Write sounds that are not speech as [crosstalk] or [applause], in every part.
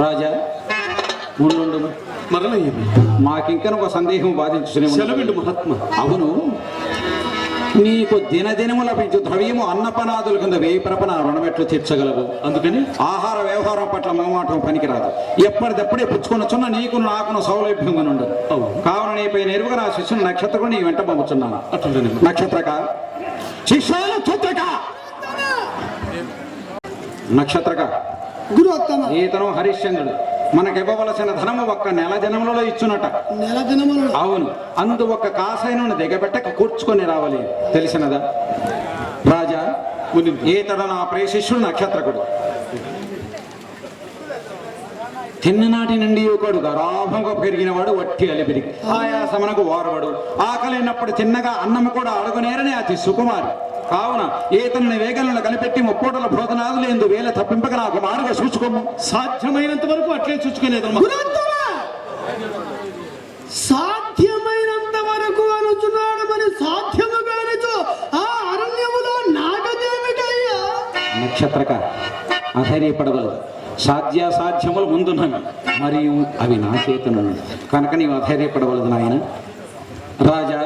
రాజా ఉండు. మరల ఏమి మాకింకన ఒక సందేహం బాధించుకునే సెలవిండు మహాత్మ. అవును. నీకు దినదినము లభించు ద్రవ్యము అన్నపనాదుల కింద వేయి ప్రపన రుణమెట్లు తీర్చగలవు. అందుకని? ఆహార వ్యవహారం పట్ల మొహమాటం పనికిరాదు. ఎప్పటిదప్పుడే పుచ్చుకొనొచ్చున్న నీకు నాకును సౌలభ్యంగా అవును. కావున నీపై నెరువుగా నా శిష్యుని నక్షత్రం నీ వెంట పంపుతున్నాను నక్షత్రక. శిష్య నక్షత్రక. ఈతను హరిశ్చంద్రుడు మనకివ్వవలసిన ధనము ఒక్క నెల జనములలో ఇచ్చునట. నెల దినములు అవును అందు ఒక కాసైన దిగబెట్టక కూర్చుకొని రావాలి. తెలిసినదా? రాజా. ఈతడు నా ప్రియ శిష్యుడు నక్షత్రకుడు. తిన్ననాటి నుండి ఒకడు గరాభంగా పెరిగినవాడు వట్టి అలిపిరి. ఆయాసమునకు వారవడు. ఆకలినప్పుడు తిన్నగా అన్నము కూడా అడుగునేరని అతి సుకుమారి. కావున ఈతని వేగలను కనిపెట్టి ముప్పోటల భోజనాదులు ఎందు వేల తప్పింపక నాకు మారుగా చూసుకోము సాధ్యమైనంత వరకు అట్లే చూసుకునేది సాధ్యమైనంత వరకు అనుచున్నాడు మరి సాధ్యము కానిచో ఆ అరణ్యములో నాగదేమిటయ్యా నక్షత్రక అధైర్యపడగలదు సాధ్యాసాధ్యములు ముందున్నవి మరియు అవి నా చేతనున్నవి కనుక నీవు అధైర్యపడవలదు నాయన. రాజా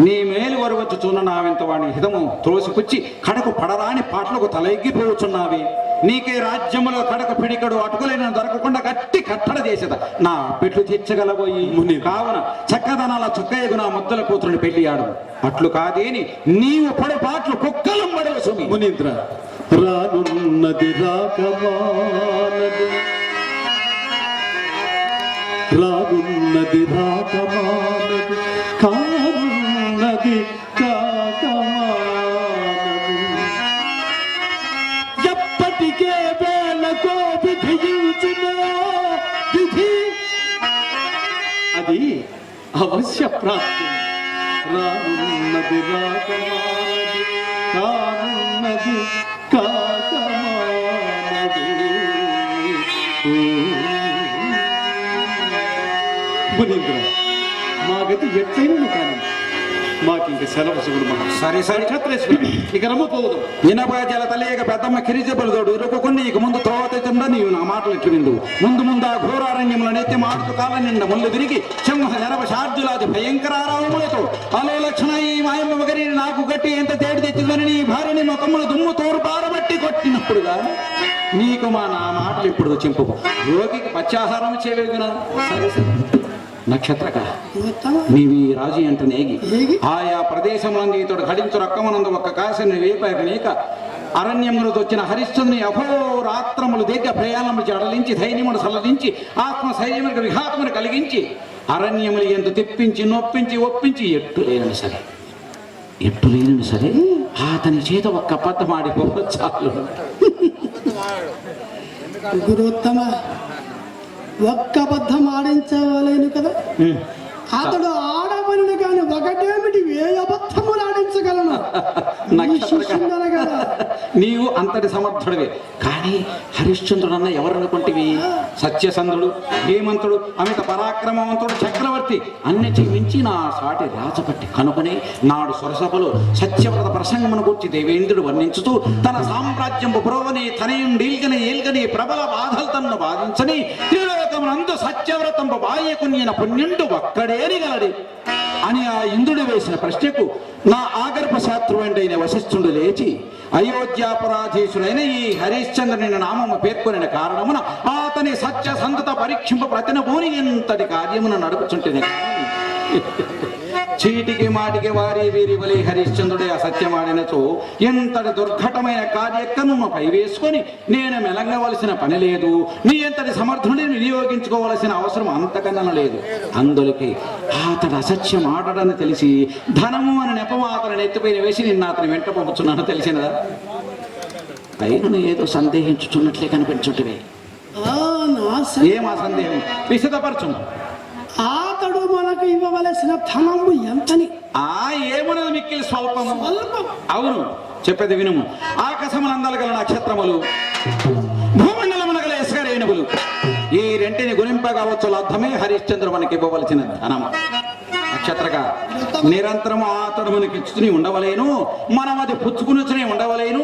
నీ మేలు వరవచ్చు చూన్న నావెంత వాడి హితము త్రోసిపుచ్చి కడకు పడరాని పాటలకు తలెగ్గిపోవచ్చున్నావి నీకే రాజ్యములో కడక పిడికడు అటుకులైన దొరకకుండా గట్టి కట్టడ చేసేద. నా పెట్లు తీర్చగలబోయి ముని. కావున చక్కదనాల చొక్కయ్యకు నా ముద్దల కూతురుని పెళ్ళి ఆడు అట్లు కాదేని నీవు పడు పాటలు కుక్కలం పడవ సుమి. మునీంద్ర రానున్నది రాకమానది. రానున్నది రాకమానది. కానున్నది కాకమానది ఎప్పటికే వేళకో విధించునా విధి అది అవశ్య ప్రాప్తి రానున్నది రాకమానది కానున్నది కాకమానది మునీంద్ర మా గతి ఎట్లయినను సరే సరే. నక్షత్రేశ్వరి ఇక రమ్మపోవదు ఇనప జల తల్లియక పెద్దమ్మ కిరిజబలదోడు ఇరుకుని నీకు ముందు త్రోవత తిండ నీవు నా మాటలు ఎట్లు విందు ముందు ముందు ఆ ఘోరారణ్యముల నెత్తి మాడుతూ కాల నిండ ముళ్ళు తిరిగి సింహ జనప శార్జులాది భయంకరారావములతో అలో లక్షణ ఈ మాయమ్మ నాకు గట్టి ఎంత తేడి తెచ్చిందని నీ భార్యని ముఖముల దుమ్ము తోరు పారబట్టి కొట్టినప్పుడుగా నీకు మా నా మాటలు ఇప్పుడు చింపు రోగికి పచ్చాహారం చేవేగునా సరే సరే. నక్షత్రక గురువత్తమ నీవి రాజు అంట నేగి. నేగి? ఆయా ప్రదేశములందు ఇతడు హడించు రక్కమనందు ఒక్క కాశని వేపాక నీక అరణ్యములకు వచ్చిన హరిశ్చంద్రుని అహోరాత్రములు దీర్ఘ ప్రయాణములు అడలించి ధైర్యమును సల్లదించి ఆత్మ శైర్యములకు విఘాతమును కలిగించి అరణ్యములు ఎంత తిప్పించి నొప్పించి ఒప్పించి ఎట్టు లేనని సరే. ఎట్టు లేనని సరే? అతని చేత ఒక్క అబద్ధం ఆడిపోవ చాలు. గురువత్తమ ఒక్క అబద్ధం ఆడించవలేను కదా. అతడు ఆడవలను కానీ ఒకటేమిటి? ఏ అబద్ధములు ఆడించగలను. [laughs] [laughs] నీవు అంతటి సమర్థుడివే. కానీ హరిశ్చంద్రుడు అన్న ఎవరు అనుకుంటివి సత్యసంధుడు హేమంతుడు అమిత పరాక్రమవంతుడు చక్రవర్తి అన్నిటి మించి నా సాటి రాజపట్టి కనుకొని నాడు సొరసభలో సత్యవ్రత ప్రసంగమును గుర్చి దేవేంద్రుడు వర్ణించుతూ తన సామ్రాజ్యం పురోవని తనయుండీల్గని ఏల్గని ప్రబల బాధలు తన్ను బాధించని త్రిలోకమునందు సత్యవ్రతం బాయ్యకున్యన పుణ్యుండు ఒక్కడేని గలడి అని ఆ ఇంద్రుడు వేసిన ప్రశ్నకు నా ఆగర్భ శాస్త్రుడైన వశిష్ఠుడు లేచి అయోధ్యాపరాధీశుడైన ఈ హరిశ్చంద్రుని నామము పేర్కొనిన కారణమున అతని సత్య సంతత పరీక్షింప ప్రతినభూని ఇంతటి కార్యమును నడుపుచుంటేనే. కానీ చీటికి మాటికి వారి వీరి వలి హరిశ్చంద్రుడే అసత్యమాడినచో ఎంతటి దుర్ఘటమైన కార్యక్రమము పై వేసుకొని నేను మెలంగవలసిన పని లేదు. నీ ఎంతటి సమర్థుడిని వినియోగించుకోవలసిన అవసరం అంతకన్నా లేదు. అందులకి అతడు అసత్యం ఆడడని తెలిసి ధనము అని నెపము అతని వేసి నిన్న అతని వెంట పంపుతున్నాను తెలిసినదా? అయిన ఏదో సందేహించుచున్నట్లే కనిపించుంటివే. ఆ, స- ఏమా సందేహం? విశదపరచును అతడు మనకు ఇవ్వవలసిన ధనము ఎంతని? ఆ ఏమన్నది మిక్కిలి స్వల్పము? స్వల్పం అవును చెప్పేది వినుము. ఆకాశమునందల గల నక్షత్రములు భూమండలమున గల ఇసుకరేణువులు ఈ రెంటిని గుణింపగావచ్చు అర్థమే హరిశ్చంద్ర మనకి ఇవ్వవలసిన ధనము నక్షత్రగా నిరంతరము అతడు మనకి ఇచ్చుకుని ఉండవలేను మనం అది పుచ్చుకుని ఉండవలేను.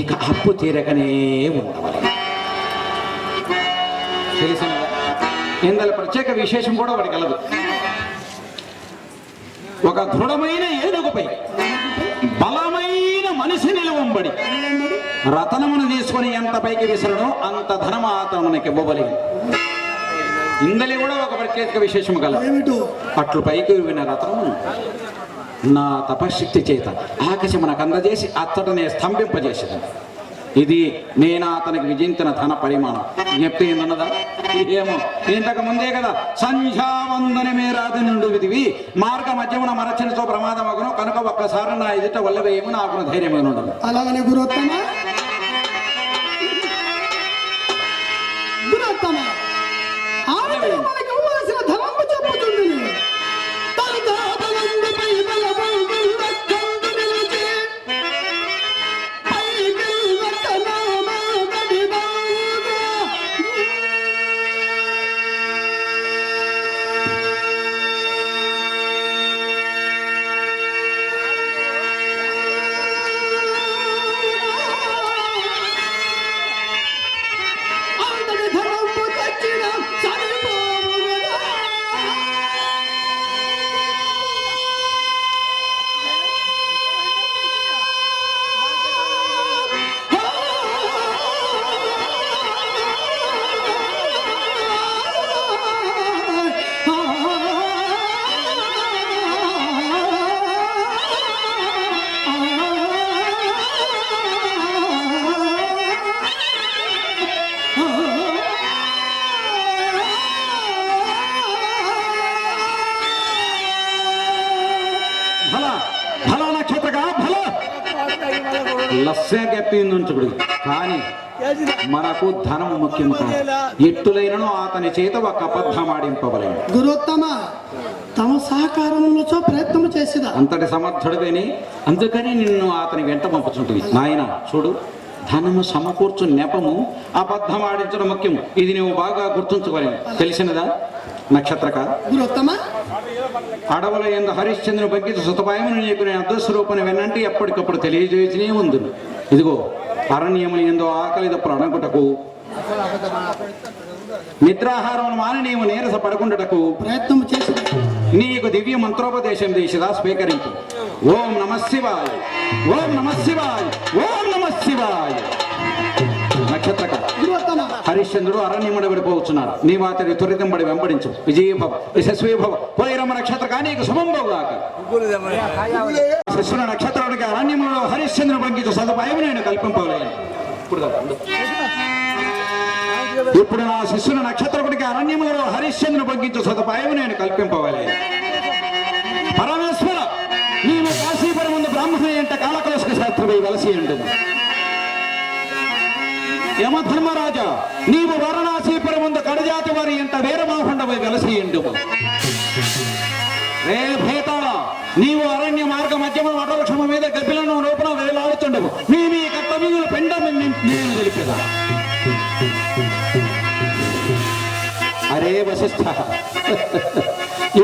ఇక అప్పు తీరకనే ఉండవాలి తెలిసిన ఇందులో ప్రత్యేక విశేషం కూడా వాడికి కలదు. ఒక దృఢమైన ఏనుగుపై బలమైన మనిషి నిలువంబడి రతనమును తీసుకొని ఎంత పైకి విసరడో అంత ధనము అతను మనకి ఇవ్వబలిగి ఇందలి కూడా ఒక ప్రత్యేక విశేషం కలదు. అట్లు పైకి విన్న రథము నా తపశక్తి చేత ఆకాశమునకు అందజేసి అత్తటనే స్తంభింపజేసేది. ఇది నేను అతనికి విజించిన ధన పరిమాణం. చెప్తే ఏందన్నదా? ఏమో. ఇంతకు ముందే కదా సంధ్యావందన మేరాది నుండి విధివి. మార్గ మధ్యమున మరచనితో ప్రమాదమగును కనుక ఒక్కసారి నా ఎదుట వల్లవేయము నాకు ధైర్యము ఉండదు అలాగనే గురుత్తమ గురుత్తమ ఫల ఫల నక్షత్రగా ఫల లస్సే గప్పించుడు కానీ మనకు ధనం ముఖ్యం కాదు. ఎట్టులైనను అతని చేత ఒక అబద్ధమాడింపవలేను గురుత్తమ తమ సహకారములతో ప్రయత్నం చేసిదా? అంతటి సమర్థుడివేని అందుకని నిన్ను అతని వెంట పంపుతుంటుంది నాయన చూడు ధనము సమకూర్చు నెపము అబద్ధమాడించడం ముఖ్యం ఇది నువ్వు బాగా గుర్తుంచుకోలేను తెలిసినదా? నక్షత్రక. గురుత్తమ. అడవుల ఎందు హరిశ్చంద్రుని బగ్గిత సుతపాయమును నీకు నేను అర్ధస్వరూపని వెన్నంటే ఎప్పటికప్పుడు తెలియజేసినే ఉందును. ఇదిగో అరణ్యములు ఎందు ఆకలి తప్పుడు అణకుటకు నిద్రాహారం మాని నీవు నీరస పడకుండటకు ప్రయత్నం చేసిదా నీకు దివ్య మంత్రోపదేశం చేసిదా స్వీకరించు ఓం నమ శివాయ. ఓం నమ శివాయ. ఓం నమ శివాయ. హరిశ్చంద్రుడు అరణ్యముడు విడిపోవచ్చున్నాడు నీ మాట త్వరితం పడి వెంబడించు. విజయభవ యశస్వీభవ పోయిరమ్మ నక్షత్ర కానీ శుభంభవ దాక శిశుల నక్షత్రానికి అరణ్యములో హరిశ్చంద్రుడు పంకించు సదుపాయం నేను కల్పింపలేను. ఇప్పుడు ఇప్పుడు నా శిశున నక్షత్రకుడికి అరణ్యములలో హరిశ్చంద్రుడు పంకించు సదుపాయం నేను కల్పింపవలేను పరమేశ్వర నీవు కాశీపురం ముందు బ్రాహ్మణ ఎంట కాలకలశ శాస్త్రమై వలసి ఉంటుంది యమధర్మరాజా నీవు వారణాసీపురం ముందు కడజాతి వారి ఎంట వీరమోహండవై వెలసి రే భేతాళ నీవు అరణ్య మార్గ మధ్యమ వటవృక్షమ మీద గబ్బిలను రూపణ వేలాడుతుండవు. నీ మీ కర్తవ్యుల పెండ నేను తెలిపేదా అరే వశిష్ఠ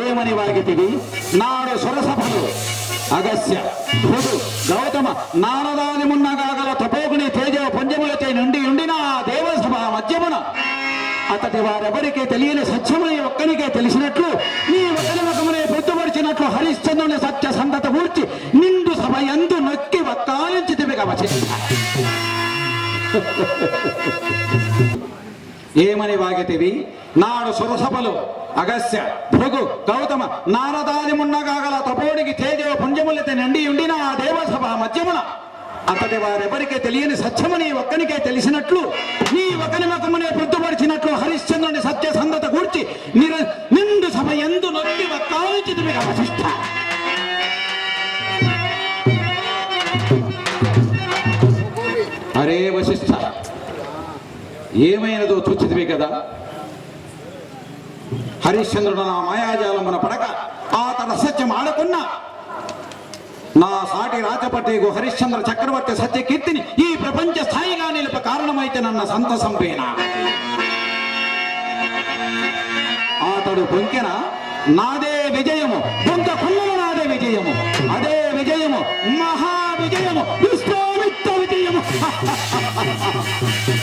ఏమని వాగితివి? నాడు సురసభలు అగస్య భృగు గౌతమ నారదాది మున్నగా తపోగుని తేజ పుంజములచే నుండి ఉండిన ఆ దేవసభ మధ్యమున అతడి వారెవరికీ తెలియని సత్యమని ఒక్కరికే తెలిసినట్లు నీ ఒకరి ముఖమునే హరిశ్చంద్రుని సత్య సంతత పూర్చి నిండు సభ ఎందు నొక్కి వక్కాలించి తిరిగ ఏమని వాగితివి? నాడు సురసభలు అగస్య భృగు గౌతమ నారదాది మున్నగాగల తపోడికి తేజో పుణ్యములతో నిండి ఉండిన ఆ దేవసభ మధ్యమున అతడి వారెవరికే తెలియని సత్యమని ఒక్కనికే తెలిసినట్లు నీ ఒకని ముఖమునే పొద్దుపరిచినట్లు హరిశ్చంద్రుని సత్య సంగత కూర్చి నిర నిండు సభ ఎందు నొక్కి వక్కాలించితివి వశిష్ట. అరే వశిష్ఠ ఏమైనదో చూచితివి కదా? హరిశ్చంద్రుడు నా మాయాజాలమున పడక ఆ తన సత్యం ఆడకున్నా నా సాటి రాజపట్టేకు హరిశ్చంద్ర చక్రవర్తి సత్య కీర్తిని ఈ ప్రపంచ స్థాయిగా నిలుప కారణమైతే నన్న సంతసంపేనా అతడు పొంకెన? నాదే విజయము. బొంత కొల్లలు నాదే విజయము. అదే విజయము. మహా విజయము. విశ్వామిత్ర విజయము. [laughs]